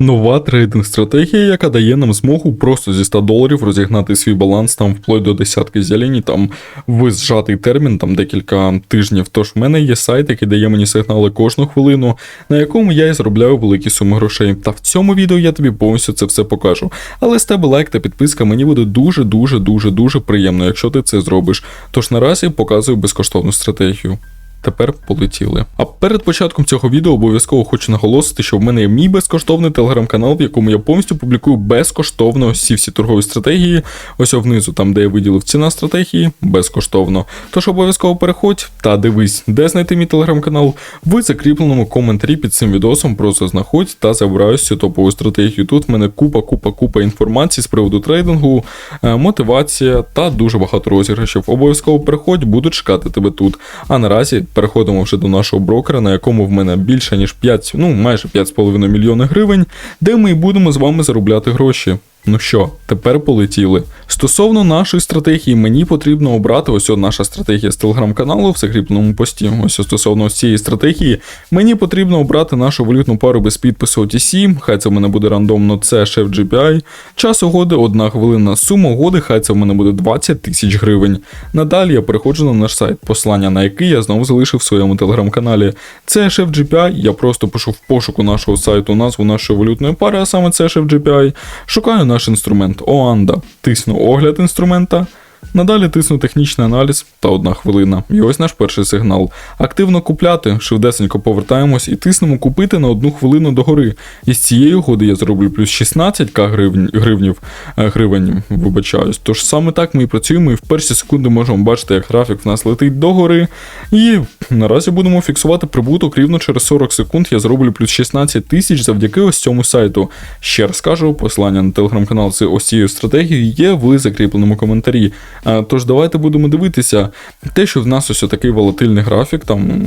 Нова трейдинг стратегія, яка дає нам змогу просто зі 100 доларів розігнати свій баланс там вплоть до десятки зелені, там в зжатий термін, там декілька тижнів. Тож в мене є сайт, який дає мені сигнали кожну хвилину, на якому я і заробляю великі суми грошей. Та в цьому відео я тобі повністю це все покажу. Але з тебе лайк та підписка мені буде дуже дуже дуже дуже приємно, якщо ти це зробиш. Тож наразі показую безкоштовну стратегію. Тепер полетіли. А перед початком цього відео обов'язково хочу наголосити, що в мене є мій безкоштовний телеграм-канал, в якому я повністю публікую безкоштовно всі всі торгові стратегії. Ось внизу, там де я виділив ціна стратегії, безкоштовно. Тож обов'язково переходь та дивись, де знайти мій телеграм-канал. В закріпленому коментарі під цим відосом просто знаходь та забираю всю топову стратегію. Тут в мене купа, купа, купа інформації з приводу трейдингу, е, мотивація та дуже багато розіграшів. Обов'язково переходь, буду чекати тебе тут. А наразі переходимо вже до нашого брокера, на якому в мене більше ніж 5, ну майже 5,5 мільйони гривень, де ми і будемо з вами заробляти гроші. Ну що, тепер полетіли. Стосовно нашої стратегії, мені потрібно обрати ось наша стратегія з телеграм-каналу в закріпленому пості. Ось стосовно цієї стратегії, мені потрібно обрати нашу валютну пару без підпису OTC, хай це в мене буде рандомно, це шеф GPI. Час угоди, одна хвилина. Сума угоди, хай це в мене буде 20 тисяч гривень. Надалі я переходжу на наш сайт, послання на який я знову залишив в своєму телеграм-каналі. Це шеф GPI, я просто пишу в пошуку нашого сайту назву нашої валютної пари, а саме це шеф GPI. Шукаю наш інструмент Оанда, тисну огляд інструмента. Надалі тисну технічний аналіз та одна хвилина. І ось наш перший сигнал. Активно купляти, швидесенько повертаємось і тиснемо купити на одну хвилину догори. І з цієї угоди я зроблю плюс 16к гривень, гривнів, е, гривень, вибачаюсь. Тож саме так ми і працюємо, і в перші секунди можемо бачити, як графік в нас летить догори. І наразі будемо фіксувати прибуток рівно через 40 секунд. Я зроблю плюс 16 тисяч завдяки ось цьому сайту. Ще раз кажу, посилання на телеграм-канал з ось цією стратегією є в закріпленому коментарі. Е, Тож давайте будемо дивитися. Те, що в нас ось такий волатильний графік, там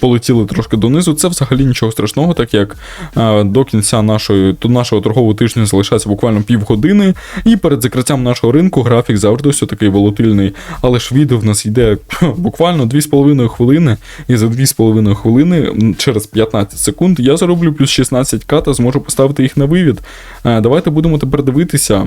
полетіли трошки донизу, це взагалі нічого страшного, так як е, до кінця нашої до нашого торгового тижня залишається буквально півгодини, і перед закриттям нашого ринку графік завжди ось такий волатильний. Але ж відео в нас йде буквально 2,5 хвилини, і за 2,5 хвилини через 15 секунд я зароблю плюс 16к та зможу поставити їх на вивід. Е, Давайте будемо тепер дивитися.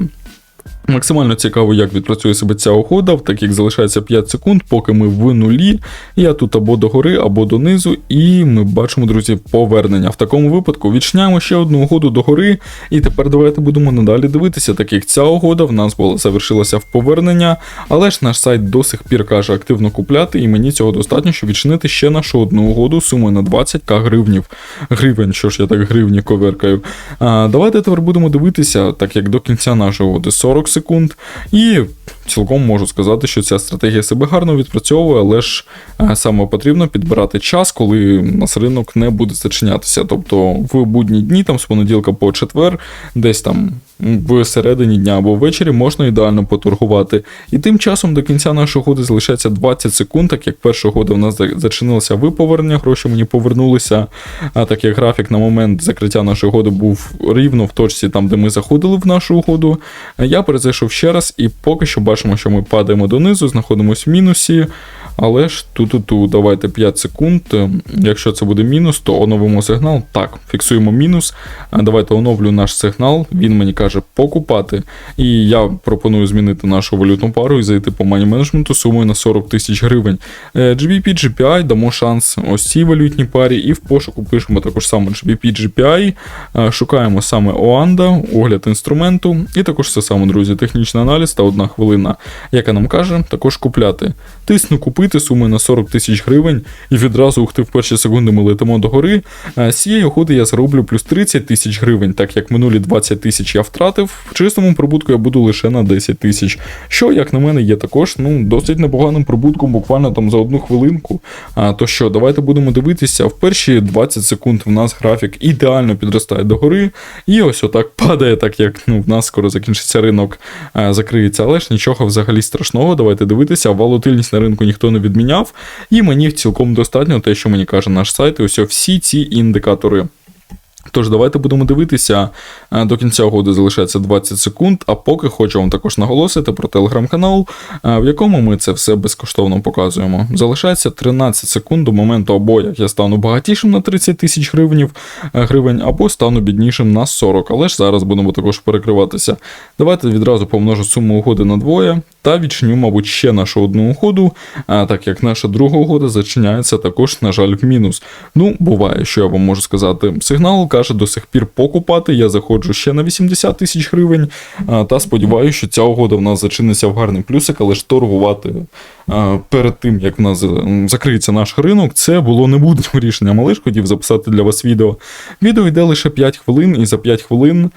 Максимально цікаво, як відпрацює себе ця угода, так як залишається 5 секунд, поки ми в нулі. Я тут або догори, або донизу, і ми бачимо, друзі, повернення. В такому випадку відчиняємо ще одну угоду догори. І тепер давайте будемо надалі дивитися, так як ця угода в нас була завершилася в повернення, але ж наш сайт до сих пір каже активно купляти, і мені цього достатньо, щоб відчинити ще нашу одну угоду сумою на 20к гривнів. Гривень, що ж я так гривні коверкаю. А, Давайте тепер будемо дивитися, так як до кінця нашої угоди 40 секунд. І цілком можу сказати, що ця стратегія себе гарно відпрацьовує, але ж е, саме потрібно підбирати час, коли нас ринок не буде зачинятися. Тобто в будні дні, там з понеділка по четвер, десь там в середині дня або ввечері можна ідеально поторгувати. І тим часом до кінця нашої угоди залишається 20 секунд, так як перша угода в нас за- зачинилася ви повернення, гроші мені повернулися. А так як графік на момент закриття нашої угоди був рівно в точці там, де ми заходили в нашу угоду, я перезайшов ще раз, і поки що бачимо, що ми падаємо донизу, знаходимося в мінусі. Але ж ту-ту-ту, давайте 5 секунд. Якщо це буде мінус, то оновимо сигнал. Так, фіксуємо мінус. Давайте оновлю наш сигнал. Він мені каже покупати. І я пропоную змінити нашу валютну пару і зайти по мані менеджменту сумою на 40 тисяч гривень. Е, GBP, GPI, дамо шанс ось цій валютній парі, і в пошуку пишемо також саме GBP, GPI. Е, Шукаємо саме Оанда, огляд інструменту, і також це саме, друзі, технічний аналіз та одна хвилина, яка нам каже, також купляти. Тисну купити сумою на 40 тисяч гривень, і відразу ухти в перші секунди ми летимо догори. Е, З цієї угоди я зароблю плюс 30 тисяч гривень, так як минулі 20 тисяч я втратив. В чистому прибутку я буду лише на 10 тисяч. Що, як на мене, є також ну, досить непоганим прибутком, буквально там за одну хвилинку. А, то що, давайте будемо дивитися. В перші 20 секунд в нас графік ідеально підростає догори, і ось отак падає, так як ну, в нас скоро закінчиться ринок, закриється. Але ж нічого взагалі страшного. Давайте дивитися. Волатильність на ринку ніхто не відміняв, і мені цілком достатньо те, що мені каже наш сайт, і ось всі ці індикатори. Тож давайте будемо дивитися. Е, До кінця угоди залишається 20 секунд. А поки хочу вам також наголосити про телеграм-канал, е, в якому ми це все безкоштовно показуємо. Залишається 13 секунд до моменту або як я стану багатішим на 30 тисяч е, гривень, або стану біднішим на 40. Але ж зараз будемо також перекриватися. Давайте відразу помножу суму угоди на двоє та відчиню, мабуть, ще нашу одну угоду, так як наша друга угода зачиняється також, на жаль, в мінус. Ну, буває, що я вам можу сказати. Сигнал каже до сих пір покупати. Я заходжу ще на 80 тисяч гривень. Та сподіваюся, що ця угода в нас зачиниться в гарний плюсик, але ж торгувати перед тим, як в нас закриється наш ринок, це було не буде рішенням, але ж хотів записати для вас відео. Відео йде лише 5 хвилин, і за 5 хвилин.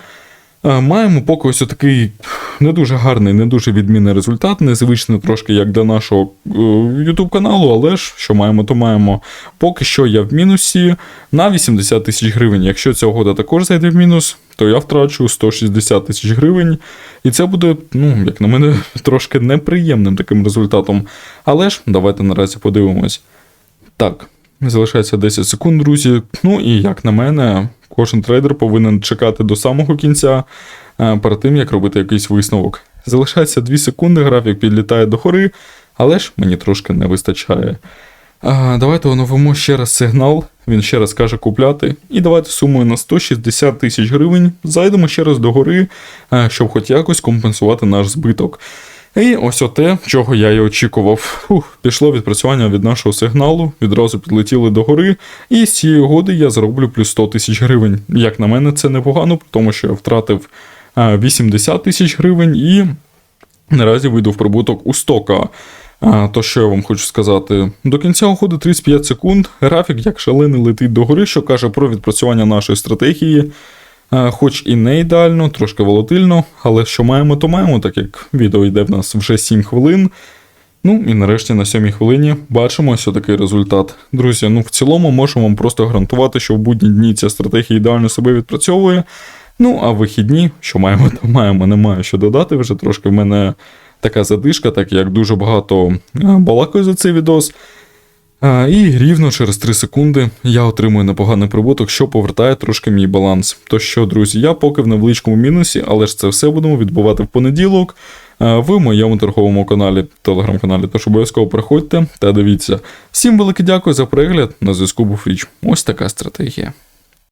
Е, Маємо поки ось такий не дуже гарний, не дуже відмінний результат, незвичний трошки як для нашого е, YouTube каналу, але ж що маємо, то маємо. Поки що я в мінусі на 80 тисяч гривень. Якщо ця угода також зайде в мінус, то я втрачу 160 тисяч гривень. І це буде, ну, як на мене, трошки неприємним таким результатом. Але ж давайте наразі подивимось. Так, залишається 10 секунд, друзі. Ну і як на мене, кожен трейдер повинен чекати до самого кінця е, перед тим, як робити якийсь висновок. Залишається 2 секунди, графік підлітає до гори, але ж мені трошки не вистачає. Давайте оновимо ще раз сигнал. Він ще раз каже купляти. І давайте сумою на 160 тисяч гривень зайдемо ще раз до гори, е, щоб хоч якось компенсувати наш збиток. І ось оте, чого я і очікував. Фух, пішло відпрацювання від нашого сигналу, відразу підлетіли до гори, і з цієї угоди я зароблю плюс 100 тисяч гривень. Як на мене, це непогано, тому що я втратив е, 80 тисяч гривень і наразі вийду в прибуток у 100к. А, то що я вам хочу сказати? До кінця уходу 35 секунд. Графік як шалений летить догори, що каже про відпрацювання нашої стратегії. А, хоч і не ідеально, трошки волатильно, але що маємо, то маємо, так як відео йде в нас вже 7 хвилин. Ну і нарешті на сьомій хвилині бачимо ось такий результат. Друзі, ну в цілому можемо вам просто гарантувати, що в будні дні ця стратегія ідеально себе відпрацьовує. Ну, а в вихідні, що маємо, то маємо, немає що додати. Вже трошки в мене така задишка, так як дуже багато е, балакаю за цей відос. А, і рівно через 3 секунди я отримую непоганий прибуток, що повертає трошки мій баланс. То що, друзі, я поки в невеличкому мінусі, але ж це все будемо відбувати в понеділок е, в моєму торговому каналі, телеграм-каналі. Тож обов'язково приходьте та дивіться. Всім велике дякую за перегляд. На зв'язку був Річ. Ось така стратегія.